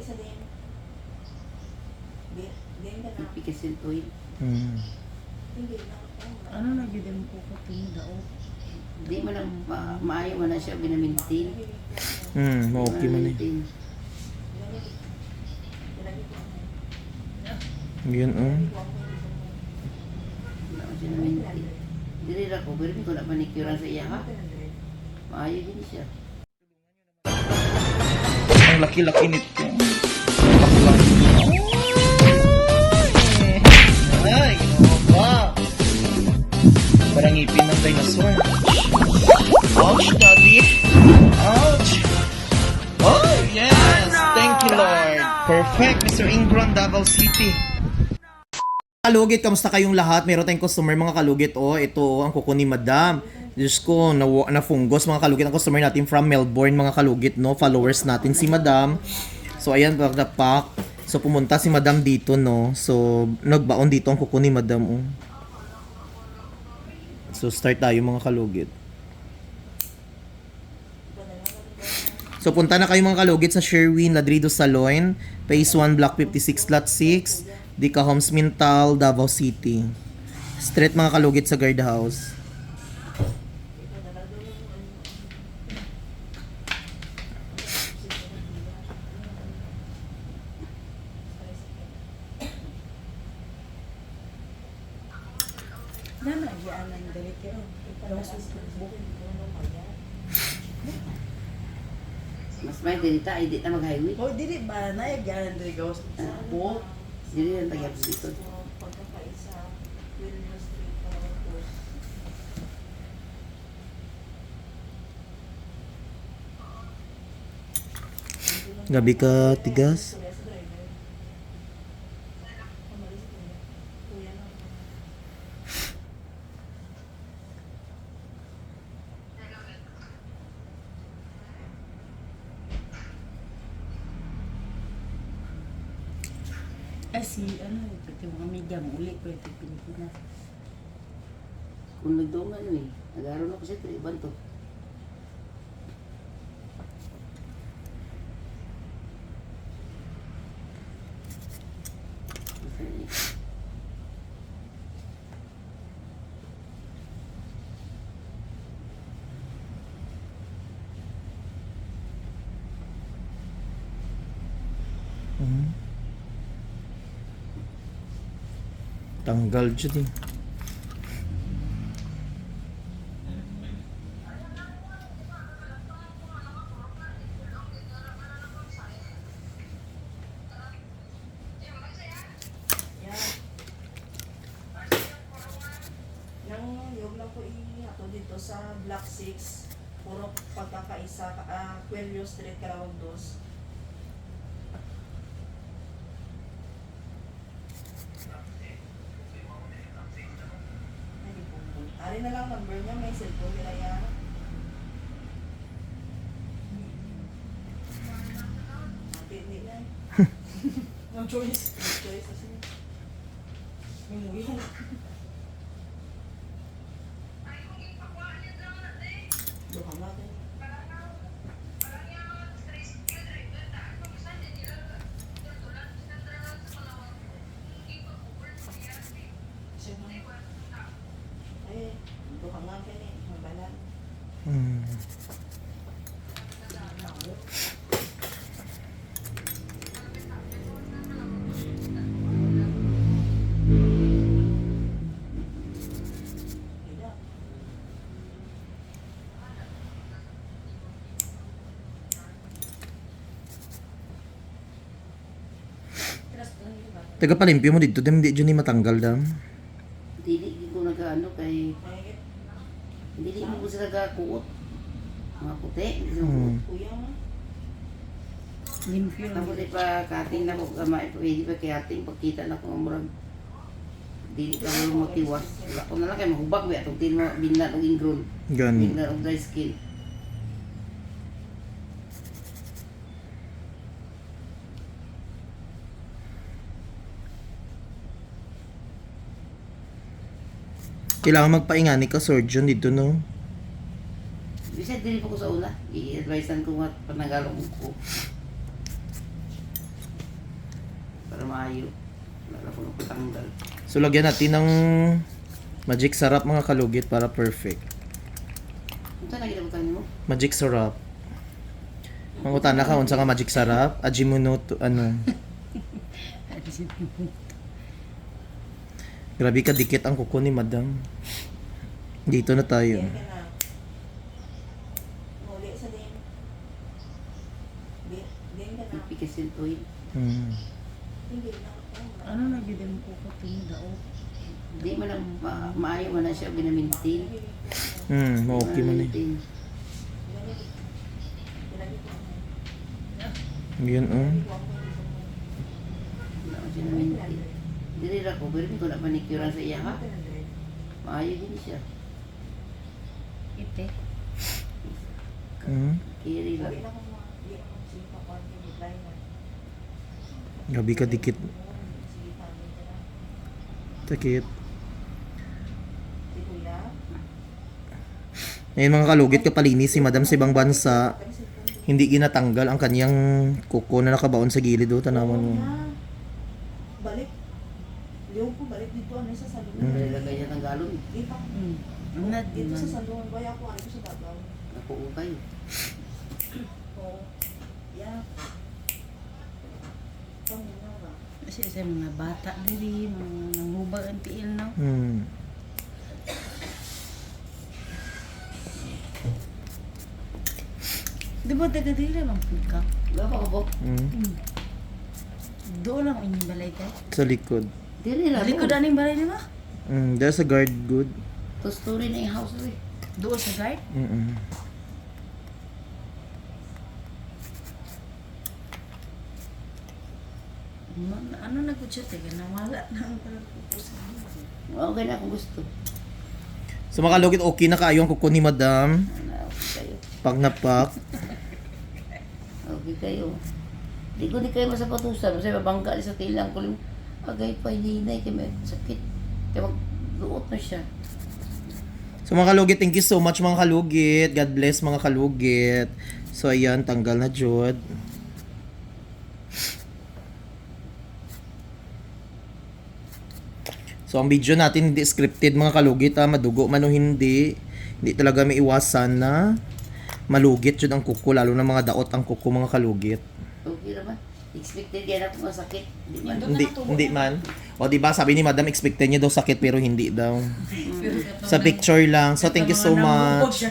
sa din. Di, din ka na. Ipikasin oil. Hmm. Hindi na. Ano na gid mo ko tingin daw. Di mo na ma maayo mo na siya binamintin. Hmm, okay man eh. Yun oh. Ko. Dili ra ko, pero ko na manicure sa iya ha. Maayo din siya. Ang laki-laki nito. Dinosaur. Ouch, daddy. Ouch. Oh, yes. Thank you, Lord. Perfect, Mr. Ingron, Davao City. Kalugit, kamusta kayong lahat? Meron tayong customer mga kalugit. Oh, ito ang kuko ni Madam. Diyos ko, na, na fungus mga kalugit. Ang customer natin from Melbourne mga kalugit, no? Followers natin si Madam. So, ayan, pagdapak. So, pumunta si Madam dito, no? So, nagbaon dito ang kuko ni Madam, oh. So, start tayo mga kalugit. So, punta na kayo mga kalugit sa Sherwin Ladrido Saloon, Phase 1, Block 56, Lot 6, Dica Homes Mintal, Davao City. Street mga kalugit sa guardhouse. Na na gian ang dali kayo. Yung susubok. Mas may dinita, ay di na mag-highway. O dili ba na gian ang dali kayo susubok. Dili na tagyap dito. Gabi ka, tigas. Ay si ano, pati mga media mo uli ito Pilipinas. Kung nagdungan eh. Nag-aaral ako siya, iban to. Hmm. Tanggal dyan eh. Dito sa Block 6, puro pagkakaisa, uh, Quelio Street, Calawag 2. Ay, di po. Ari na lang number niya, may cellphone nila yan. Hindi na. No choice. No choice kasi. Yung lang yun ba? Taga palimpyo mo dito, dam hindi dyan ni matanggal dam. Dili, di ko nag-ano kay... Dili mo ko sila nag-kuot. Mga puti. Hmm. Kuya mo. Limpyo. Tapos di pa kating na ko gamay. Pwede pa kay ating pagkita na ko murag. Dili ka mo motiwas. Wala ko na lang kay mahubak. May atong tin mo binla ng ingron. Gani. Binla ng dry skin. Kailangan magpaingani ka, surgeon dito, no? Bisa dili pa ko sa una. I-advisean ko nga panagalong ko. maayo. Wala na ko napatanggal. So lagyan natin ng magic sarap mga kalugit para perfect. Ito na ginabutan mo? Magic sarap. Ang utana ka unsa ka magic sarap? Ajinomoto ano? Grabe ka dikit ang kuko ni Madam. Dito na tayo. To yun. Hmm. Na. Ano na gidem ko ko tindaw? Hindi man ang ma- maayo man na siya ginamintin. Hmm, okay man eh. Yun oh. Wala man siya namintin. Dili ra ko, pero hindi ko na manicurean sa iya ha. Maayo din siya. Ite. Hmm. Kiri lang. Grabe ka dikit. Sakit. Ngayon mga kalugit kapalinis si Madam sa ibang bansa. Hindi ginatanggal ang kanyang kuko na nakabaon sa gilid o tanawan mo. Balik. Liyon ko balik dito ano. Nilagay niya ng galon. Dito. Hmm. Dito sa man. salungan. Baya ko ano sa babaw. Nakuukay. Oo. Yeah. Panginoon ba? Kasi sa mga bata diri, mga nanghubag ang tiil no. Hmm. Di ba taga diri lang food ka? Gapa ko po. Hmm. Doon lang inyong balay kay. Sa likod. Dili lang. Likod aning balay nila? Hmm. There's a guard good. To story na yung house eh. Doon sa guard? Mm Man, ano na siya taga nawala na ang pagpupusan. Okay na kung gusto. So mga kalugit, okay na kaayo ang kuko ni Madam. Ano, okay kayo. Pag napak. Okay kayo. Di ko di kayo masapatusan. Kasi mabangga sa tilang ko. Agay pa, hinay kay may sakit. Kaya magluot na siya. So mga kalugit, thank you so much mga kalugit. God bless mga kalugit. So ayan, tanggal na jud. So ang video natin hindi scripted mga kalugit ha, madugo man o hindi. Hindi talaga may iwasan na malugit yun ang kuko, lalo na mga daot ang kuko mga kalugit. Okay naman. Expected yan ako masakit. Di ba? Hindi, hindi man. O di ba sabi ni Madam expected niya daw sakit pero hindi daw. Sa picture lang. So thank you so much.